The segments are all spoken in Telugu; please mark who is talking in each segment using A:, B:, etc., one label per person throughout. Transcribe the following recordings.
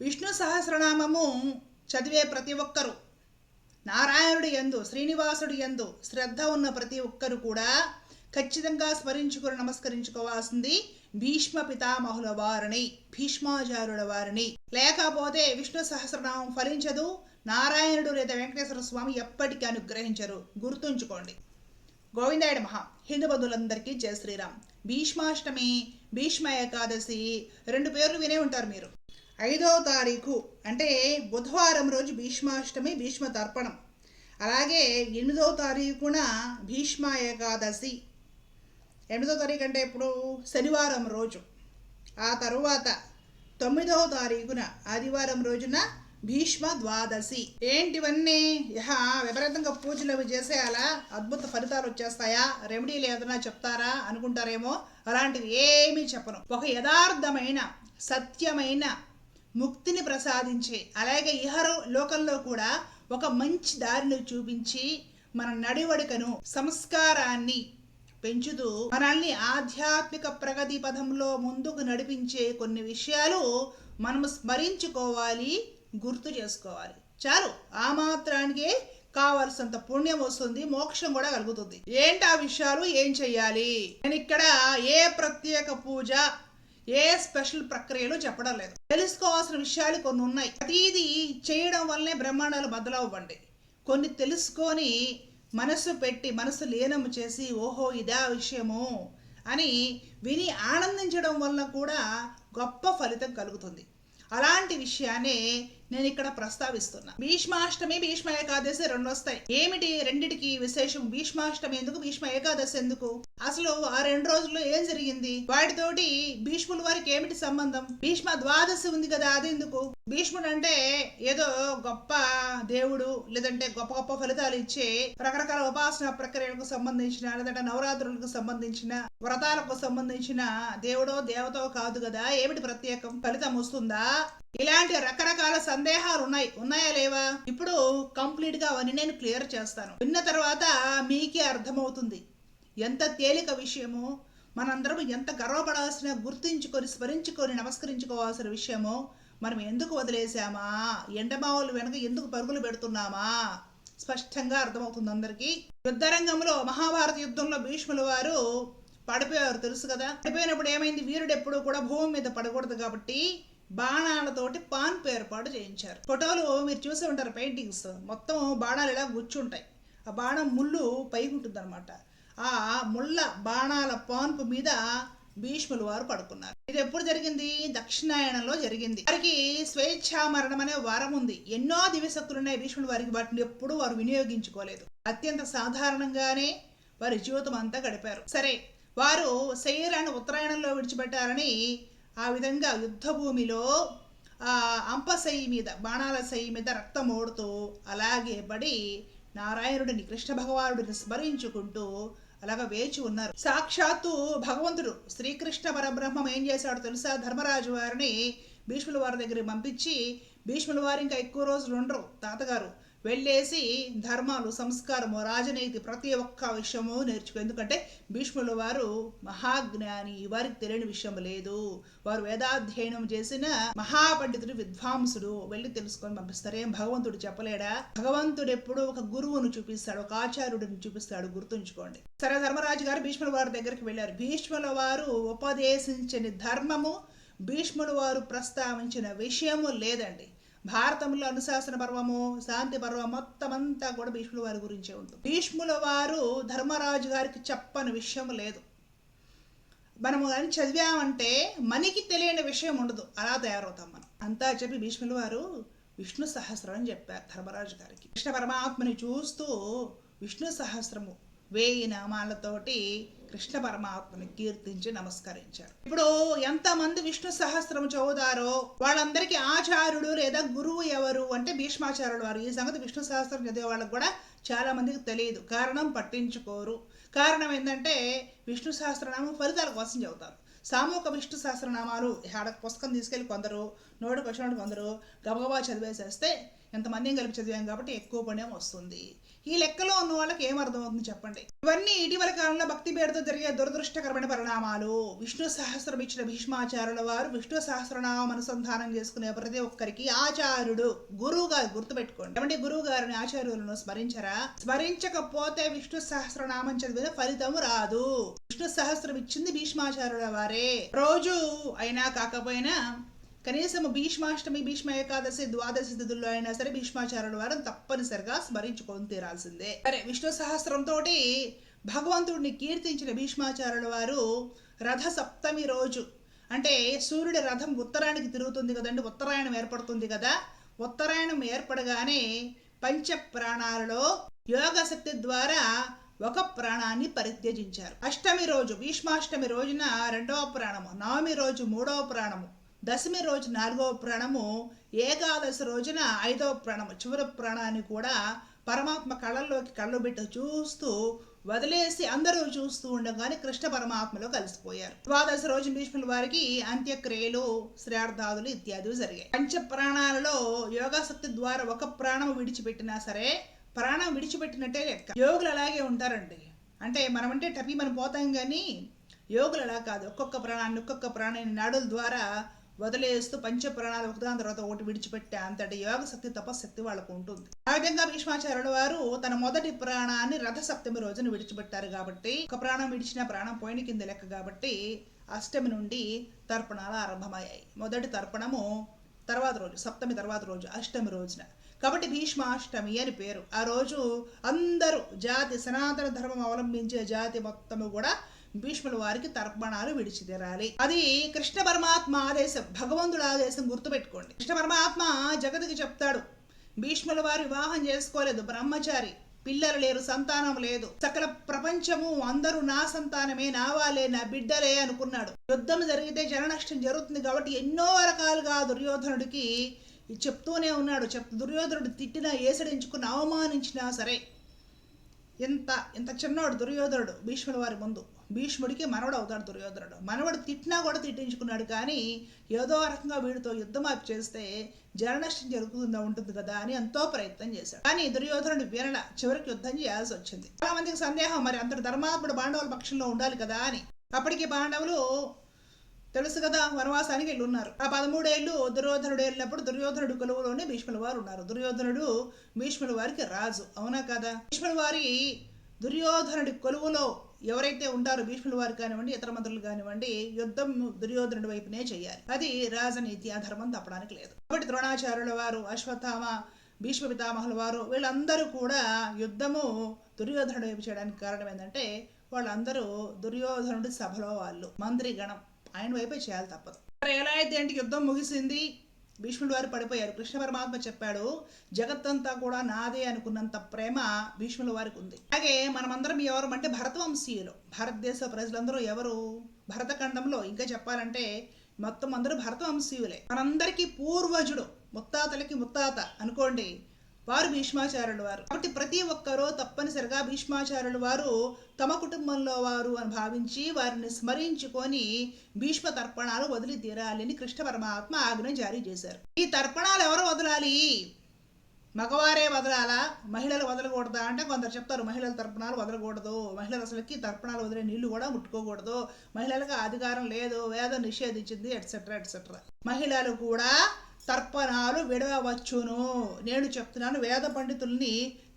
A: విష్ణు సహస్రనామము చదివే ప్రతి ఒక్కరూ. నారాయణుడు యందు శ్రీనివాసుడి యందు శ్రద్ధ ఉన్న ప్రతి ఒక్కరు కూడా ఖచ్చితంగా స్మరించుకొని నమస్కరించుకోవాల్సింది భీష్మ పితామహుల వారిని భీష్మాచారుల వారిని. లేకపోతే విష్ణు సహస్రనామం ఫలించదు నారాయణుడు లేదా వెంకటేశ్వర స్వామి ఎప్పటికీ అనుగ్రహించరు. గుర్తుంచుకోండి. గోవిందాయుడు మహా హిందూ బంధువులందరికీ జయ శ్రీరామ్. భీష్మాష్టమి భీష్మ ఏకాదశి రెండు పేర్లు వినే ఉంటారు మీరు. ఐదవ తారీఖు అంటే బుధవారం రోజు భీష్మాష్టమి భీష్మ తర్పణం అలాగే ఎనిమిదవ తారీఖున భీష్మ ఏకాదశి. ఎనిమిదవ తారీఖు అంటే ఇప్పుడు శనివారం రోజు. ఆ తరువాత తొమ్మిదవ తారీఖున ఆదివారం రోజున భీష్మ ద్వాదశి. ఏంటివన్నీ? యహ విపరీతంగా పూజలు అవి చేసేయాలా? అద్భుత ఫలితాలు వచ్చేస్తాయా? రెమెడీలు ఏదైనా చెప్తారా? అనుకుంటారేమో? అలాంటివి ఏమీ చెప్పను. ఒక యథార్థమైన సత్యమైన ముక్తిని ప్రసాదించే అలాగే ఇహరు లోకంలో కూడా ఒక మంచి దారిని చూపించి మన నడివడికను సంస్కారాన్ని పెంచుతూ మనల్ని ఆధ్యాత్మిక ప్రగతి పథంలో ముందుకు నడిపించే కొన్ని విషయాలు మనం స్మరించుకోవాలి గుర్తు చేసుకోవాలి. చాలు ఆ మాత్రానికే కావలసినంత పుణ్యం వస్తుంది మోక్షం కూడా కలుగుతుంది. ఏంటి ఆ విషయాలు? ఏం చెయ్యాలి? నేను ఇక్కడ ఏ ప్రత్యేక పూజ ఏ స్పెషల్ ప్రక్రియలు చెప్పడం లేదు. తెలుసుకోవాల్సిన విషయాలు కొన్ని ఉన్నాయి. ప్రతిదీ చేయడం వల్లనే బ్రహ్మాండాలు బద్దలవ్వండి. కొన్ని తెలుసుకొని మనసు పెట్టి మనసు లీనం చేసి ఓహో ఇదా విషయము అని విని ఆనందించడం వల్ల కూడా గొప్ప ఫలితం కలుగుతుంది. అలాంటి విషయాన్ని నేను ఇక్కడ ప్రస్తావిస్తున్నా. భీష్మాష్టమి భీష్మ ఏకాదశి రెండు వస్తాయి ఏమిటి రెండిటికి విశేషం? భీష్మాష్టమి ఎందుకు భీష్మ ఏకాదశి ఎందుకు? అసలు ఆ రెండు రోజుల్లో ఏం జరిగింది? వాటితోటి భీష్ముల వారికి ఏమిటి సంబంధం? భీష్మ ద్వాదశి ఉంది కదా అది ఎందుకు? భీష్ముడు అంటే ఏదో గొప్ప దేవుడు లేదంటే గొప్ప గొప్ప ఫలితాలు ఇచ్చే రకరకాల ఉపాసన ప్రక్రియలకు సంబంధించిన లేదంటే నవరాత్రులకు సంబంధించిన వ్రతాలకు సంబంధించిన దేవుడో దేవతో కాదు కదా. ఏమిటి ప్రత్యేకం? ఫలితం వస్తుందా? ఇలాంటి రకరకాల సందేహాలు ఉన్నాయి. ఉన్నాయా లేవా? ఇప్పుడు కంప్లీట్గా అవన్నీ నేను క్లియర్ చేస్తాను. విన్న తర్వాత మీకే అర్థమవుతుంది. ఎంత తేలిక విషయమో మనందరం ఎంత గర్వపడాల్సిన గుర్తించుకొని స్మరించుకొని నమస్కరించుకోవాల్సిన విషయమో మనం ఎందుకు వదిలేసామా ఎండమావులు వెనక ఎందుకు పరుగులు పెడుతున్నామా? స్పష్టంగా అర్థమవుతుంది అందరికీ. యుద్ధరంగంలో మహాభారత యుద్ధంలో భీష్ముల వారు పడిపోయారు తెలుసు కదా? పడిపోయినప్పుడు ఏమైంది? వీరుడు ఎప్పుడు కూడా భూమి మీద పడకూడదు కాబట్టి బాణాలతోటి పాన్పు ఏర్పాటు చేయించారు. ఫోటోలు మీరు చూసే ఉంటారు పెయింటింగ్స్. మొత్తం బాణాలు ఇలా గుచ్చుంటాయి. ఆ బాణం ముళ్ళు పైకి ఉంటుంది అనమాట ఆ ముళ్ళ బాణాల పాన్పు మీద భీష్ములు వారు పడుకున్నారు. ఇది ఎప్పుడు జరిగింది? దక్షిణాయనంలో జరిగింది. వారికి స్వేచ్ఛా మరణం అనే వారం ఉంది. ఎన్నో దివ్యశక్తులు ఉన్నాయి భీష్ముడు వారికి. వాటిని ఎప్పుడూ వారు వినియోగించుకోలేదు. అత్యంత సాధారణంగానే వారి జీవితం అంతా గడిపారు. సరే వారు శరీరాన్ని ఉత్తరాయణంలో విడిచిపెట్టారని ఆ విధంగా యుద్ధభూమిలో ఆ మీద బాణాల శయ్యి మీద రక్తం ఓడుతూ అలాగే పడి నారాయణుడిని కృష్ణ భగవానుడిని స్మరించుకుంటూ అలాగ వేచి ఉన్నారు. సాక్షాత్తు భగవంతుడు శ్రీకృష్ణ పరబ్రహ్మం ఏం చేశాడో తెలుసా? ధర్మరాజు వారిని భీష్ముల వారి దగ్గరికి పంపించి భీష్ముల వారు ఇంకా ఎక్కువ రోజులు ఉండరు. తాతగారు వెళ్ళేసి ధర్మాలు సంస్కారము రాజనీతి ప్రతి ఒక్క విషయము నేర్చుకో. ఎందుకంటే భీష్ముల వారు మహాజ్ఞాని వారికి తెలియని విషయం లేదు. వారు వేదాధ్యయనం చేసిన మహాపండితుడు విద్వాంసుడు. వెళ్ళి తెలుసుకొని పంపిస్తారు. ఏం భగవంతుడు చెప్పలేడా? భగవంతుడు ఎప్పుడు ఒక గురువును చూపిస్తాడు ఒక ఆచార్యుడిని చూపిస్తాడు గుర్తుంచుకోండి. సరే ధర్మరాజు గారు భీష్ముల వారి దగ్గరికి వెళ్ళారు. భీష్ముల వారు ఉపదేశించని ధర్మము భీష్ముల వారు ప్రస్తావించిన విషయము లేదండి. భారతంలో అనుశాసన పర్వము శాంతి పర్వం మొత్తం అంతా కూడా భీష్ముల వారి గురించే ఉంటుంది. భీష్ముల వారు ధర్మరాజు గారికి చెప్పని విషయం లేదు. మనము కానీ చదివామంటే మనకి తెలియని విషయం ఉండదు. అలా తయారవుతాం మనం. అంతా చెప్పి భీష్ముల వారు విష్ణు సహస్రం అని చెప్పారు ధర్మరాజు గారికి. కృష్ణ పరమాత్మని చూస్తూ విష్ణు సహస్రము వేయి నామాలతోటి కృష్ణ పరమాత్మని కీర్తించి నమస్కరించారు. ఇప్పుడు ఎంతమంది విష్ణు సహస్రం చదువుతారో వాళ్ళందరికీ ఆచార్యుడు లేదా గురువు ఎవరు అంటే భీష్మాచార్యుడు వారు. ఈ సంగతి విష్ణు సహస్రం చదివే వాళ్ళకు కూడా చాలా మందికి తెలియదు. కారణం పట్టించుకోరు. కారణం ఏంటంటే విష్ణు సహస్రనామం ఫలితాల కోసం చదువుతారు. సామూహిక విష్ణు సహస్రనామాలు ఆడ పుస్తకం తీసుకెళ్ళి కొందరు నోటికి వచ్చినట్టు కొందరు గబగబా చదివేసేస్తే ఎంతమంది కలిపి చదివాం కాబట్టి ఎక్కువ పుణ్యం వస్తుంది. ఈ లెక్కలో ఉన్న వాళ్ళకి ఏం అర్థమవుతుంది చెప్పండి? ఇవన్నీ ఇటీవల కాలంలో భక్తి పేరుతో జరిగే దురదృష్టకరమైన పరిణామాలు. విష్ణు సహస్రం ఇచ్చిన భీష్మాచార్యుల వారు విష్ణు సహస్రనామం అనుసంధానం చేసుకునే ప్రతి ఒక్కరికి ఆచార్యుడు గురువు గారు గుర్తుపెట్టుకోండి. ఏమంటే గురువు గారిని ఆచార్యులను స్మరించరా? స్మరించకపోతే విష్ణు సహస్రనామం చదివిన ఫలితం రాదు. విష్ణు సహస్రం ఇచ్చింది భీష్మాచార్యుల వారే. రోజు అయినా కాకపోయినా కనీసం భీష్మాష్టమి భీష్మ ఏకాదశి ద్వాదశి తిథుల్లో అయినా సరే భీష్మాచార్యుల వారం తప్పనిసరిగా స్మరించుకొని తీరాల్సిందే. సరే విష్ణు సహస్రంతో భగవంతుడిని కీర్తించిన భీష్మాచార్యుల వారు రథ సప్తమి రోజు అంటే సూర్యుడి రథం ఉత్తరానికి తిరుగుతుంది కదండి ఉత్తరాయణం ఏర్పడుతుంది కదా ఉత్తరాయణం ఏర్పడగానే పంచ ప్రాణాలలో యోగశక్తి ద్వారా ఒక ప్రాణాన్ని పరిత్యజించారు. అష్టమి రోజు భీష్మాష్టమి రోజున రెండవ ప్రాణము నవమి రోజు మూడవ ప్రాణము దశమి రోజు నాలుగవ ప్రాణము ఏకాదశి రోజున ఐదవ ప్రాణము చివరి ప్రాణాన్ని కూడా పరమాత్మ కళ్ళల్లోకి కళ్ళు పెట్టి చూస్తూ వదిలేసి అందరూ చూస్తూ ఉండగానే కృష్ణ పరమాత్మలో కలిసిపోయారు. ద్వాదశ రోజు భీష్ముల వారికి అంత్యక్రియలు శ్రార్థాదులు ఇత్యాదులు జరిగాయి. పంచ ప్రాణాలలో యోగాశక్తి ద్వారా ఒక ప్రాణం విడిచిపెట్టినా సరే ప్రాణం విడిచిపెట్టినట్టే లెక్క. యోగులు అలాగే ఉంటారండి. అంటే మనమంటే టపి మనం పోతాం కానీ యోగులు అలా కాదు. ఒక్కొక్క ప్రాణాన్ని ఒక్కొక్క ప్రాణాన్ని నాడుల ద్వారా వదిలేస్తూ పంచపురాణాలు ఒకదాని తర్వాత ఒకటి విడిచిపెట్టే అంతటి యోగ శక్తి తపశక్తి వాళ్ళకు ఉంటుంది. ఆ విధంగా భీష్మాచార్యుల వారు తన మొదటి ప్రాణాన్ని రథ సప్తమి రోజున విడిచిపెట్టారు కాబట్టి ఒక ప్రాణం విడిచిన ప్రాణం పోయిన కింద లెక్క కాబట్టి అష్టమి నుండి తర్పణాలు ఆరంభమయ్యాయి. మొదటి తర్పణము తర్వాత రోజు సప్తమి తర్వాత రోజు అష్టమి రోజున. కాబట్టి భీష్మాష్టమి అని పేరు. ఆ రోజు అందరూ జాతి సనాతన ధర్మం అవలంబించే జాతి మొత్తము కూడా భీష్ముల వారికి తర్పణాలు విడిచితేరాలి. అది కృష్ణ పరమాత్మ ఆదేశం భగవంతుడు ఆదేశం గుర్తుపెట్టుకోండి. కృష్ణ పరమాత్మ జగతికి చెప్తాడు భీష్ముల వారు వివాహం చేసుకోలేదు బ్రహ్మచారి పిల్లలు లేరు సంతానం లేదు సకల ప్రపంచము అందరూ నా సంతానమే నా వాళ్ళే నా బిడ్డలే అనుకున్నాడు. యుద్ధం జరిగితే జననష్టం జరుగుతుంది కాబట్టి ఎన్నో రకాలుగా దుర్యోధనుడికి చెప్తూనే ఉన్నాడు. చెప్ దుర్యోధనుడు తిట్టినా ఏసడించుకుని అవమానించినా సరే ఎంత ఇంత చిన్నవాడు దుర్యోధనుడు భీష్ముల వారి ముందు. భీష్ముడికి మనవడు అవుతాడు దుర్యోధనుడు. మనవడు తిట్టినా కూడా తిట్టించుకున్నాడు కానీ ఏదో రకంగా వీడితో యుద్ధం ఆపి చేస్తే జననష్టం జరుగుతుందా ఉంటుంది కదా అని ఎంతో ప్రయత్నం చేశాడు. కానీ దుర్యోధనుడు వీరణ చివరికి యుద్ధం చేయాల్సి వచ్చింది. చాలా మందికి సందేహం మరి అంతటి ధర్మాత్ముడు పాండవుల పక్షంలో ఉండాలి కదా అని. అప్పటికి పాండవులు తెలుసు కదా వనవాసానికి వెళ్ళి ఉన్నారు ఆ పదమూడేళ్ళు దుర్యోధనుడు వెళ్ళినప్పుడు దుర్యోధనుడు కొలువులోనే భీష్ముల వారు ఉన్నారు. దుర్యోధనుడు భీష్ముల వారికి రాజు. అవునా కదా? భీష్ముల వారి దుర్యోధనుడి కొలువులో ఎవరైతే ఉంటారో భీష్ముల వారు కానివ్వండి ఇతర మంత్రులు కానివ్వండి యుద్ధం దుర్యోధనుడి వైపునే చేయాలి. అది రాజనీతి అధర్మం తప్పడానికి లేదు. కాబట్టి ద్రోణాచార్యుల వారు అశ్వత్థామ భీష్మ పితామహుల వారు వీళ్ళందరూ కూడా యుద్ధము దుర్యోధనుడు వైపు చేయడానికి కారణం ఏంటంటే వాళ్ళందరూ దుర్యోధనుడి సభలో వాళ్ళు మంత్రిగణం ఆయన వైపే చేయాలి తప్పదు. మరి ఎలా అయితే అంటే యుద్ధం ముగిసింది? భీష్ముడు వారు పడిపోయారు. కృష్ణ పరమాత్మ చెప్పాడు జగత్తంతా కూడా నాదే అనుకున్నంత ప్రేమ భీష్ముల వారికి ఉంది. అలాగే మనమందరం ఎవరు అంటే భరతవంశీయులు. భారతదేశ ప్రజలందరూ ఎవరు? భరతఖండంలో ఇంకా చెప్పాలంటే మొత్తం అందరూ భరతవంశీయులే. మనందరికీ పూర్వజుడు ముత్తాతలకి ముత్తాత అనుకోండి. వారు భీష్మాచార్యులు వారు. కాబట్టి ప్రతి ఒక్కరూ తప్పనిసరిగా భీష్మాచార్యులు వారు తమ కుటుంబంలో వారు అని భావించి వారిని స్మరించుకొని భీష్మ తర్పణాలు వదిలి తీరాలి అని కృష్ణ పరమాత్మ ఆజ్ఞ జారీ చేశారు. ఈ తర్పణాలు ఎవరు వదలాలి? మగవారే వదలాలా? మహిళలు వదలకూడదా అంటే కొందరు చెప్తారు మహిళల తర్పణాలు వదలకూడదు. మహిళలు అసలుకి తర్పణాలు వదిలే నీళ్ళు కూడా ముట్టుకోకూడదు. మహిళలకు అధికారం లేదు వేదం నిషేధించింది ఎట్సెట్రా ఎట్సెట్రా మహిళలు కూడా తర్పణాలు విడవచ్చును నేను చెప్తున్నాను వేద పండితుల్ని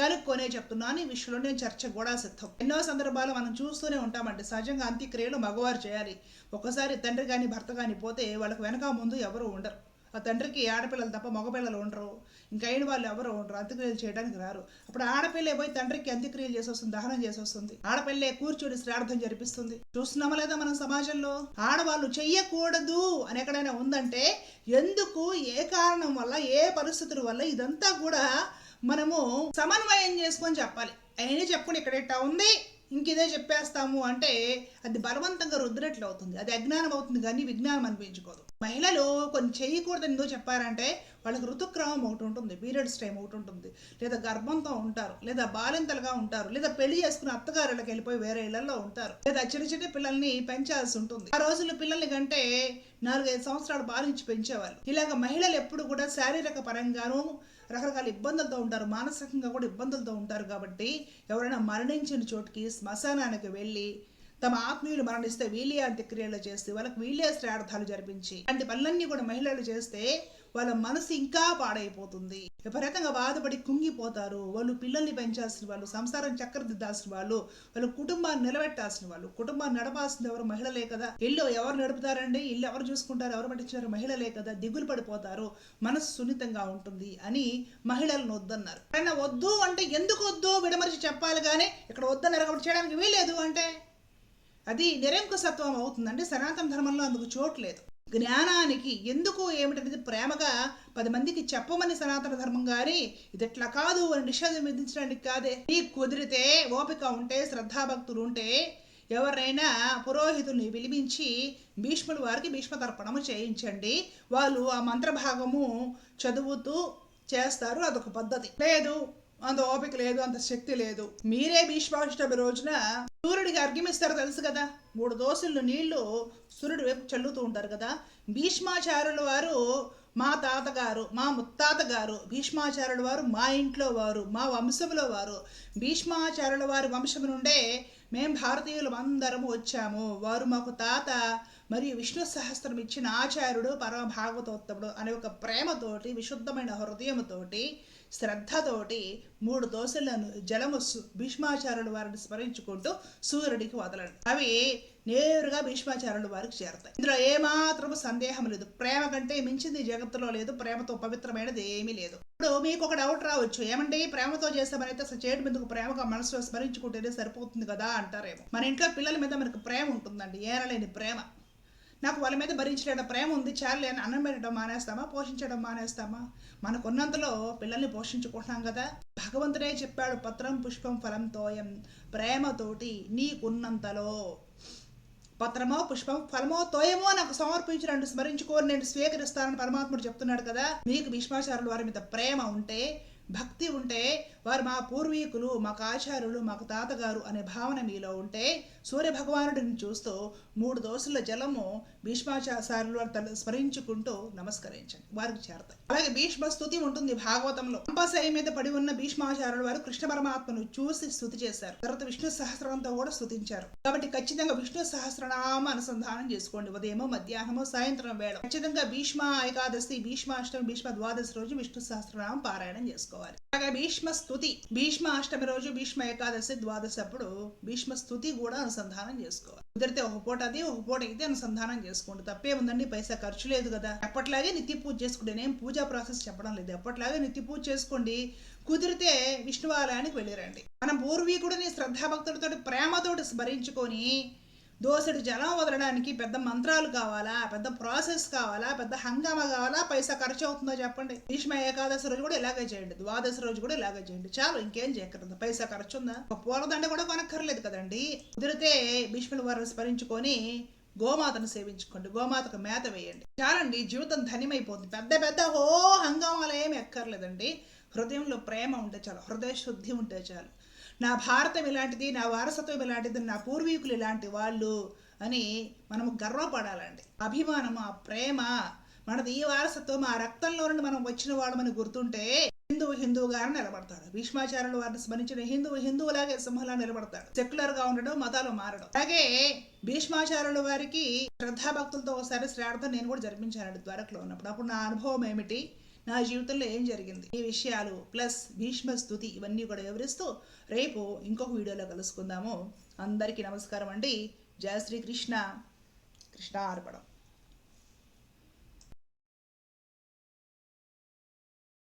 A: కనుక్కొనే చెప్తున్నాను. ఈ విషయంలో నేను చర్చ కూడా సిద్ధం. ఎన్నో సందర్భాలు మనం చూస్తూనే ఉంటామండి. సహజంగా అంత్యక్రియలు మగవారు చేయాలి. ఒకసారి తండ్రి కానీ భర్త కానీ పోతే వాళ్ళకి వెనక ముందు ఎవరు ఉండరు. ఆ తండ్రికి ఆడపిల్లలు తప్ప మగపిల్లలు ఉండరు. ఇంకైన అయిన వాళ్ళు ఎవరు ఉండరు. అంత్యక్రియలు చేయడానికి రారు. అప్పుడు ఆడపిల్లే పోయి తండ్రికి అంత్యక్రియలు చేసి వస్తుంది దహనం చేసి వస్తుంది ఆడపిల్లే కూర్చొని శ్రార్థం జరిపిస్తుంది. చూస్తున్నామా లేదా మనం సమాజంలో? ఆడవాళ్ళు చెయ్యకూడదు అని ఎక్కడైనా ఉందంటే ఎందుకు ఏ కారణం వల్ల ఏ పరిస్థితుల వల్ల ఇదంతా కూడా మనము సమన్వయం చేసుకొని చెప్పాలి. అయినా చెప్పుకుని ఇక్కడ ఉంది. ఇంకిదే చెప్పేస్తాము అంటే అది బలవంతంగా రుద్దినట్లు అవుతుంది అది అజ్ఞానం అవుతుంది కానీ విజ్ఞానం అనిపించుకోదు. మహిళలు కొన్ని చేయకూడదని ఎందుకు చెప్పారంటే వాళ్ళకి ఋతుక్రమం ఒకటి ఉంటుంది పీరియడ్స్ టైం ఒకటి ఉంటుంది. లేదా గర్భంతో ఉంటారు లేదా బాలింతలుగా ఉంటారు లేదా పెళ్ళి చేసుకుని అత్తగారులకు వెళ్ళిపోయి వేరే ఇళ్ళలో ఉంటారు లేదా చిన్న చిన్న పిల్లల్ని పెంచాల్సి ఉంటుంది. ఆ రోజుల్లో పిల్లల్ని కంటే నాలుగైదు సంవత్సరాలు బాలించి పెంచేవాళ్ళు. ఇలాగ మహిళలు ఎప్పుడు కూడా శారీరక పరంగాను రకరకాల ఇబ్బందులతో ఉంటారు మానసికంగా కూడా ఇబ్బందులతో ఉంటారు కాబట్టి ఎవరైనా మరణించిన చోటుకి శ్మశానానికి వెళ్ళి తమ ఆత్మీయులు మరణిస్తే వీళ్ళే అంత్యక్రియలు చేస్తే వాళ్ళకి వీళ్ళే శ్రార్థాలు జరిపించి అలాంటి పనులన్నీ కూడా మహిళలు చేస్తే వాళ్ళ మనసు ఇంకా పాడైపోతుంది. విపరీతంగా బాధపడి కుంగిపోతారు. వాళ్ళు పిల్లల్ని పెంచాల్సిన వాళ్ళు సంసారం చక్కరదిద్దాల్సిన వాళ్ళు వాళ్ళ కుటుంబాన్ని నిలబెట్టాల్సిన వాళ్ళు. కుటుంబాన్ని నడపాల్సింది ఎవరు? మహిళలే కదా. ఇల్లు ఎవరు నడుపుతారండి? ఇల్లు ఎవరు చూసుకుంటారు? ఎవరు పట్టించారు మహిళలే కదా. దిగులు పడిపోతారు. మనసు సున్నితంగా ఉంటుంది అని మహిళలను వద్దన్నారు. అయినా వద్దు అంటే ఎందుకు వద్దు? విడమరిచి చెప్పాలి కానీ ఇక్కడ వద్దన్నారు కాబట్టి చేయడానికి వీలేదు అంటే అది నిరంకుశత్వం అవుతుందండి. సనాతన ధర్మంలో అందుకు చోటు లేదు. జ్ఞానానికి ఎందుకు ఏమిటనేది ప్రేమగా పది మందికి చెప్పమని సనాతన ధర్మం గారి ఇది కాదు అని నిషేధం విధించడానికి కాదే. నీకు కుదిరితే ఓపిక ఉంటే శ్రద్ధాభక్తులు ఉంటే ఎవరైనా పురోహితుల్ని పిలిపించి భీష్ముడి వారికి భీష్మ తర్పణము చేయించండి. వాళ్ళు ఆ మంత్రభాగము చదువుతూ చేస్తారు. అదొక పద్ధతి. లేదు అంత ఓపిక లేదు అంత శక్తి లేదు. మీరే భీష్మాష్టమి రోజున సూర్యుడికి అర్ఘ్యమిస్తారు తెలుసు కదా? మూడు దోసులు నీళ్ళు సూర్యుడి వైపు చల్లుతూ ఉంటారు కదా? భీష్మాచార్యుల వారు మా తాతగారు మా ముత్తాత గారు భీష్మాచార్యుల వారు మా ఇంట్లో వారు మా వంశంలో వారు. భీష్మాచార్యుల వారి వంశం నుండే మేం భారతీయులు అందరము వచ్చాము. వారు మాకు తాత మరియు విష్ణు సహస్రం ఇచ్చిన ఆచార్యుడు పరమ భాగవతోత్తముడు అనే ఒక ప్రేమతోటి విశుద్ధమైన హృదయముతోటి శ్రద్ధతోటి మూడు దోశలను జలము సు- భీష్మాచార్యుల వారిని స్మరించుకుంటూ సూర్యుడికి వదలండి. అవి నేరుగా భీష్మాచార్యుల వారికి చేరతాయి. ఇందులో ఏమాత్రము సందేహం లేదు. ప్రేమ కంటే మించింది జగత్తులో లేదు. ప్రేమతో పవిత్రమైనది ఏమీ లేదు. ఇప్పుడు మీకు ఒక డౌట్ రావచ్చు. ఏమండి? ప్రేమతో చేస్తామనైతే అసలు చేయడం ఎందుకు ప్రేమగా మనసులో స్మరించుకుంటేనే సరిపోతుంది కదా అంటారేమో. మన ఇంట్లో పిల్లల మీద మనకు ప్రేమ ఉంటుందండి. ఏరలేని ప్రేమ. నాకు వాళ్ళ మీద భరించలేని ప్రేమ ఉంది చాలే అని అన్నం పెట్టడం మానేస్తామా పోషించడం మానేస్తామా? మనకున్నంతలో పిల్లల్ని పోషించుకుంటున్నాం కదా. భగవంతుడే చెప్పాడు పత్రం పుష్పం ఫలం తోయం ప్రేమతోటి నీకున్నంతలో. పత్రమో పుష్పం ఫలమో తోయమో నాకు సమర్పించినట్టు స్మరించుకొని స్మరించుకోని నేను స్వీకరిస్తానని పరమాత్ముడు చెప్తున్నాడు కదా. మీకు భీష్మాచారుల వారి మీద ప్రేమ ఉంటే భక్తి ఉంటే వారు మా పూర్వీకులు మాకు ఆచార్యులు మాకు తాతగారు అనే భావన మీలో ఉంటే సూర్య భగవానుడిని చూస్తూ మూడు దోసుల జలము భీష్మాచార్యులు తల స్మరించుకుంటూ నమస్కరించండి. వారికి చేరతాయి. అలాగే భీష్మ స్థుతి ఉంటుంది భాగవతంలో. అంపశయ మీద పడి ఉన్న భీష్మాచార్యుల వారు కృష్ణ పరమాత్మను చూసి స్థుతి చేశారు. తర్వాత విష్ణు సహస్రంతో కూడా స్థుతించారు. కాబట్టి ఖచ్చితంగా విష్ణు సహస్రనామ అనుసంధానం చేసుకోండి. ఉదయమో మధ్యాహ్నమో సాయంత్రం వేళ ఖచ్చితంగా భీష్మ ఏకాదశి భీష్మాష్టమి భీష్మ ద్వాదశి రోజు విష్ణు సహస్రనామం పారాయణం చేసుకోవాలి. అలాగే భీష్మ స్థుతి భీష్మ అష్టమి రోజు భీష్మ ఏకాదశి ద్వాదశి అప్పుడు భీష్మ స్థుతి కూడా అనుసంధానం చేసుకోవాలి. కుదిరితే ఒక పూట అది ఒక పూట ఇది అనుసంధానం చేసుకోండి. తప్పే ఉందండి పైసా ఖర్చు లేదు కదా. ఎప్పట్లాగే నిత్య పూజ చేసుకోండి. నేను పూజా ప్రాసెస్ చెప్పడం లేదు. ఎప్పట్లాగే నిత్య పూజ చేసుకోండి. కుదిరితే విష్ణువాలయానికి వెళ్ళిరండి. మనం పూర్వీకుడిని శ్రద్ధాభక్తులతో ప్రేమతోటి స్మరించుకొని దోసెడు జలం వదలడానికి పెద్ద మంత్రాలు కావాలా పెద్ద ప్రాసెస్ కావాలా పెద్ద హంగామా కావాలా పైసా ఖర్చు అవుతుందో చెప్పండి. భీష్మ ఏకాదశి రోజు కూడా ఇలాగే చేయండి. ద్వాదశి రోజు కూడా ఇలాగే చేయండి. చాలు ఇంకేం చేయకర్లేదు పైసా ఖర్చు ఉందా ఒక పూలదండ కూడా కొనక్కర్లేదు కదండి. కుదిరితే భీష్ముల వారిని స్మరించుకొని గోమాతను సేవించుకోండి. గోమాతకు మేత వేయండి. చాలండి జీవితం ధన్యమైపోతుంది. పెద్ద పెద్ద హో హంగామాలు ఏమి ఎక్కర్లేదండి. హృదయంలో ప్రేమ ఉంటే చాలు హృదయ శుద్ధి ఉంటే చాలు. నా భారతం ఇలాంటిది నా వారసత్వం ఇలాంటిది నా పూర్వీకులు ఇలాంటి వాళ్ళు అని మనము గర్వపడాలండి. అభిమానము ఆ ప్రేమ? మనది ఈ వారసత్వం ఆ రక్తంలో నుండి మనం వచ్చిన వాళ్ళమని గుర్తుంటే హిందువు హిందువుగానే నిలబడతాడు భీష్మాచార్యుల వారిని స్మరించిన హిందువు హిందువులాగే సింహలా నిలబడతాడు. సెక్యులర్గా ఉండడం మతాలు మారడం. అలాగే భీష్మాచార్యుల వారికి శ్రద్ధాభక్తులతో ఒకసారి శ్రార్థం నేను కూడా జరిపించానండి ద్వారకలో ఉన్నప్పుడు. అప్పుడు నా అనుభవం ఏమిటి? నా జీవితంలో ఏం జరిగింది? ఈ విషయాలు ప్లస్ భీష్మ స్థుతి ఇవన్నీ కూడా వివరిస్తూ రేపు ఇంకొక వీడియోలో కలుసుకుందాము. అందరికీ నమస్కారం అండి. జయ శ్రీకృష్ణ కృష్ణ. ఆర్పడం